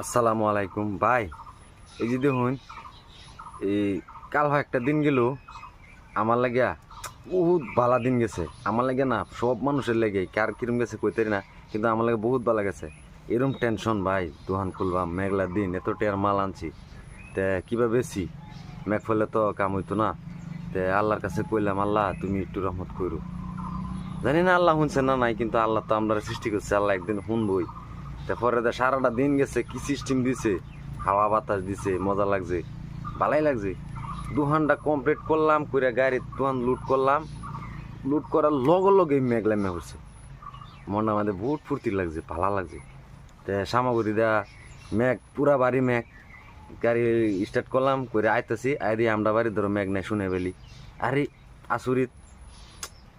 আসসালামু আলাইকুম, ভাই। এই যে দেখুন, এই কাল হয় একটা দিন গেল, আমার লাগিয়া বহুত ভালা দিন গেছে। আমার লাগে না, সব মানুষের লাগে, কার কিরম গেছে কইতে না, কিন্তু আমার লাগে বহুত ভালো গেছে। এরম টেনশন ভাই দোকান খুলবাম মেঘলা দিন, এত টেয়ার মাল আনছি। তে কিবা বেশি? মেঘ ফলে তো কাম হইতো না। তে, আল্লাহর কাছে কইলাম, আল্লাহ, তুমি একটু রহমত করু জানি না আল্লাহ শুনছে না নাই, কিন্তু আল্লাহ তো আমরা সৃষ্টি করছে, আল্লাহ একদিন শুনবই তারপরে দে সারাটা দিন গেছে, কি সিস্টেম দিছে? হাওয়া বাতাস দিছে, মজা লাগছে, ভালাই লাগছে। দুহানটা কমপ্লিট করলাম করে গাড়ি দুহান লুট করলাম। লুট করার লগে লগে মেঘলা মেঘ হচ্ছে মনটা আমাদের বহুত ফুর্তি লাগছে, ভালো লাগছে। তে সামগ্রী দেয়া মেঘ, পুরা বাড়ি মেঘ। গাড়ি স্টার্ট করলাম করে আইতেছি, আই দিয়ে আমরা বাড়ি ধরো মেঘ নাই, শুনে ফেলি। আরে, আসুরিত।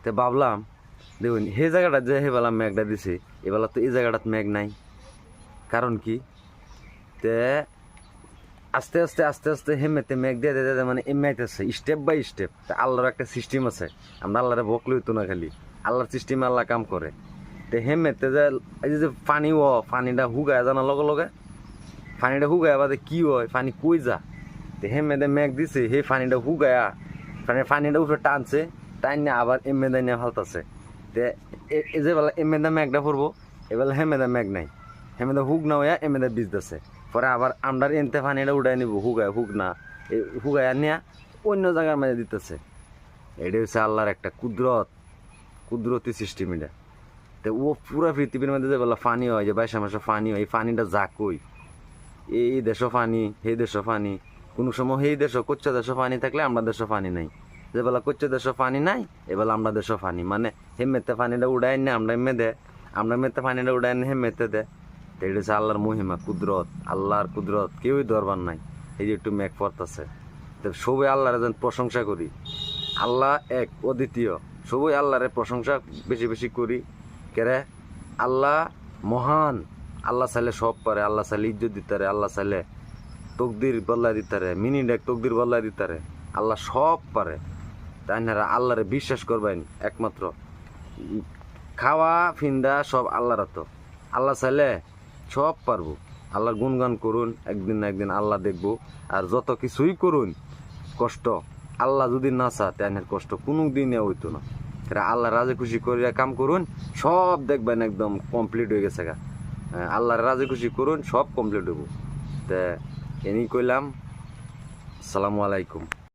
তে ভাবলাম, দেখুন সেই জায়গাটা যে সেবেলা মেঘটা দিছে এবেলা তো এই জায়গাটাত মেঘ নাই। কারণ কি? তে আস্তে আস্তে আস্তে আস্তে হেমেতে মেঘ দিয়ে দিয়ে মানে এমাইতেছে স্টেপ বাই স্টেপ তা আল্লাহর একটা সিস্টেম আছে। আমরা আল্লাহরে বকলে হইতো না খালি। আল্লাহর সিস্টেমে আল্লাহ কাম করে। তে হেমেতে যে, এই যে- পানি ও, পানিটা হুগায় জানার লগে লগে, পানিটা হুগায় বাদে কি হয়, পানি কই যা। তে হেমেতে মেঘ দিছে সেই পানিটা হুগায়া। মানে পানিটা উপরে টানছে টান টাইনে আবার এমেদা নিয়ে ফালতাছে। তে এই যে বেলা এমেদা মেঘটা পড়ব এবেলা হেমেদা মেঘ নাই। হেমেদা হুক না হইয়া এমেদা বীজ দিছে পরে আবার আমরার এনতে পানিটা উড়াই নিব হুগায় হুক না। হুগায় নিয়া অন্য জায়গার মাঝে দিতেছে। এটা হচ্ছে আল্লাহর একটা কুদরত, কুদরতি সিস্টেম এটা তো ও পুরা পৃথিবীর মধ্যে যে বলা ফানি হয়, যে বাইশা মাসে ফানি হয়, এই ফানিটা যা কই। এই দেশও ফানি, সেই দেশও ফানি। কোনো সময় সেই দেশও কোচ্চা দেশও ফানি থাকলে আমরা দেশও ফানি নাই। যে বেলা কোচ্চা দেশও ফানি নাই এবেলা আমরা দেশও ফানি। মানে হে মেতে ফানিটা উড়াই নে, আমরা মেদে আমরা মেতে ফানিটা উড়াই নে হে মেতে দে। এটা হচ্ছে আল্লাহর মহিমা, কুদরত, আল্লাহর কুদরত। কেউই দরবার নাই। এই যে একটু মেঘ পড়তেছে। তো সবাই আল্লাহর যেন প্রশংসা করি। আল্লাহ এক, অদ্বিতীয়। সবাই আল্লাহরের প্রশংসা বেশি বেশি করি। কেরে আল্লাহ মহান। আল্লাহ চাইলে সব পারে, আল্লাহ চাইলে ইজ্জত দিতারে আল্লাহ চাইলে তকদির বদলাই দিতারে মিনিট এক তকদির বদলাই দিতারে আল্লাহ সব পারে। তাই না আল্লাহরে বিশ্বাস করবেন একমাত্র। খাওয়া, ফিন্দা সব আল্লাহর তো আল্লাহ চাইলে সব পারব। আল্লাহর গুণগান করুন একদিন না একদিন আল্লাহ দেখব। আর যত কিছুই করুন কষ্ট আল্লাহ যদি না চা তাইনের কষ্ট কোনো দিনে হইতো না। আল্লাহ রাজে খুশি করিয়া কাম করুন সব দেখবেন একদম কমপ্লিট হয়ে গেছে গা। হ্যাঁ, আল্লাহর রাজি খুশি করুন সব কমপ্লিট হইব। তে এনি কইলাম সালামু আলাইকুম।